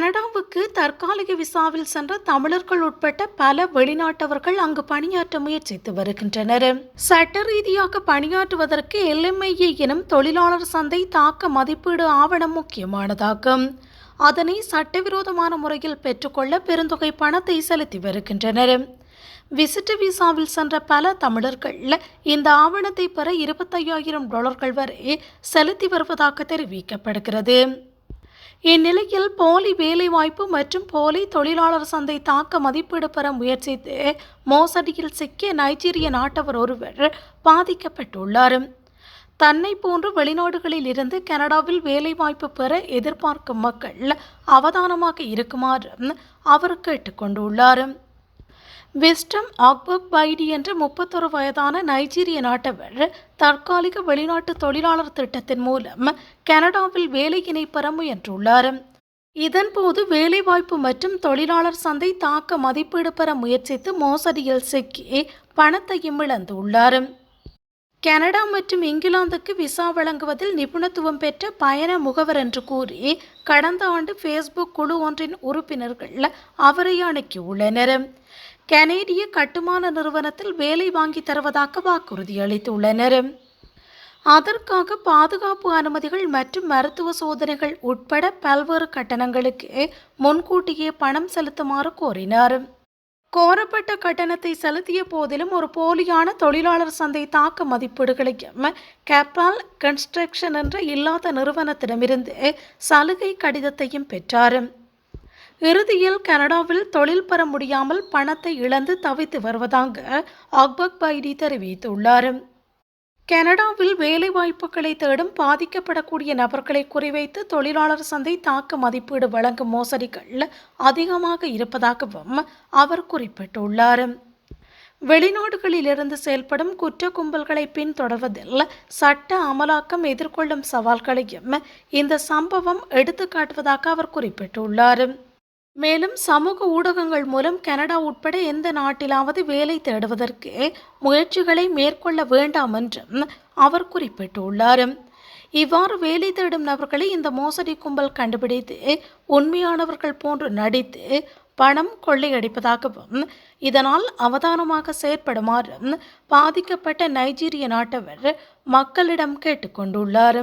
கனடாவுக்கு தற்காலிக விசாவில் சென்ற தமிழர்கள் உட்பட்ட பல வெளிநாட்டவர்கள் அங்கு பணியாற்ற முயற்சித்து வருகின்றனர். சட்ட ரீதியாக பணியாற்றுவதற்கு எல்எம்ஐஏ எனும் தொழிலாளர் சந்தை தாக்க மதிப்பீடு ஆவணம் முக்கியமானதாகும் அதனை சட்டவிரோதமான முறையில் பெற்றுக்கொள்ள பெருந்தொகை பணத்தை செலுத்தி வருகின்றனர். விசிட்டு விசாவில் சென்ற பல தமிழர்கள் இந்த ஆவணத்தை பெற இருபத்தையாயிரம் டாலர்கள் வரை செலுத்தி வருவதாக தெரிவிக்கப்படுகிறது. இந்நிலையில் போலி வேலைவாய்ப்பு மற்றும் போலி தொழிலாளர் சந்தை தாக்க மதிப்பீடு பெற முயற்சித்து மோசடியில் சிக்கிய நைஜீரிய நாட்டவர் ஒருவர் பாதிக்கப்பட்டுள்ளார். தன்னை போன்று வெளிநாடுகளில் இருந்து கனடாவில் வேலைவாய்ப்பு பெற எதிர்பார்க்கும் மக்கள் அவதானமாக இருக்குமாறு அவர் கேட்டுக்கொண்டுள்ளார். விஸ்டம் அக்பக் பைடி என்ற முப்பத்தொரு வயதான நைஜீரிய நாட்டவர் தற்காலிக வெளிநாட்டு தொழிலாளர் திட்டத்தின் மூலம் கனடாவில் வேலையினை பெற முயன்றுள்ளார். இதன்போது வேலைவாய்ப்பு மற்றும் தொழிலாளர் சந்தை தாக்க மதிப்பீடு பெற முயற்சித்து மோசடியில் சிக்கி பணத்தையும் இழந்துள்ளார். கனடா மற்றும் இங்கிலாந்துக்கு விசா வழங்குவதில் நிபுணத்துவம் பெற்ற பயண முகவர் என்று கூறி கடந்த ஆண்டு ஃபேஸ்புக் குழு ஒன்றின் உறுப்பினர்கள் அவரை அணுக்கியுள்ளனர். கனேடிய கட்டுமான நிறுவனத்தில் வேலை வாங்கி தருவதாக வாக்குறுதி அளித்துள்ளனர். அதற்காக பாதுகாப்பு அனுமதிகள் மற்றும் மருத்துவ சோதனைகள் உட்பட பல்வேறு கட்டணங்களுக்கு முன்கூட்டியே பணம் செலுத்துமாறு கோரினார். கோரப்பட்ட கட்டணத்தை செலுத்திய போதிலும் ஒரு போலியான தொழிலாளர் சந்தை தாக்க மதிப்பீடுகளை கேப்பால் கன்ஸ்ட்ரக்ஷன் என்ற இல்லாத நிறுவனத்திடமிருந்து சலுகை கடிதத்தையும் பெற்றார். இறுதியில் கனடாவில் தொழில் பெற முடியாமல் பணத்தை இழந்து தவித்து வருவதாக அக்பக் பைடி தெரிவித்துள்ளார். கனடாவில் வேலைவாய்ப்புகளை தேடும் பாதிக்கப்படக்கூடிய நபர்களை குறிவைத்து தொழிலாளர் சந்தை தாக்க மதிப்பீடு வழங்கும் மோசடிகள் அதிகமாக இருப்பதாகவும் அவர் குறிப்பிட்டுள்ளார். வெளிநாடுகளிலிருந்து செயல்படும் குற்ற கும்பல்களை பின்தொடர்வதில் சட்ட அமலாக்கம் எதிர்கொள்ளும் சவால்களையும் இந்த சம்பவம் எடுத்துக்காட்டுவதாக அவர் குறிப்பிட்டுள்ளார். மேலும் சமூக ஊடகங்கள் மூலம் கனடா உட்பட எந்த நாட்டிலாவது வேலை தேடுவதற்கு முயற்சிகளை மேற்கொள்ள வேண்டாம் என்றும் அவர் குறிப்பிட்டுள்ளார். இவ்வாறு வேலை தேடும் நபர்களை இந்த மோசடி கும்பல் கண்டுபிடித்து உண்மையானவர்கள் போன்று நடித்து பணம் கொள்ளையடிப்பதாகவும் இதனால் அவதானமாக செயற்படுமாறும் பாதிக்கப்பட்ட நைஜீரிய நாட்டவர் மக்களிடம் கேட்டுக்கொண்டுள்ளார்.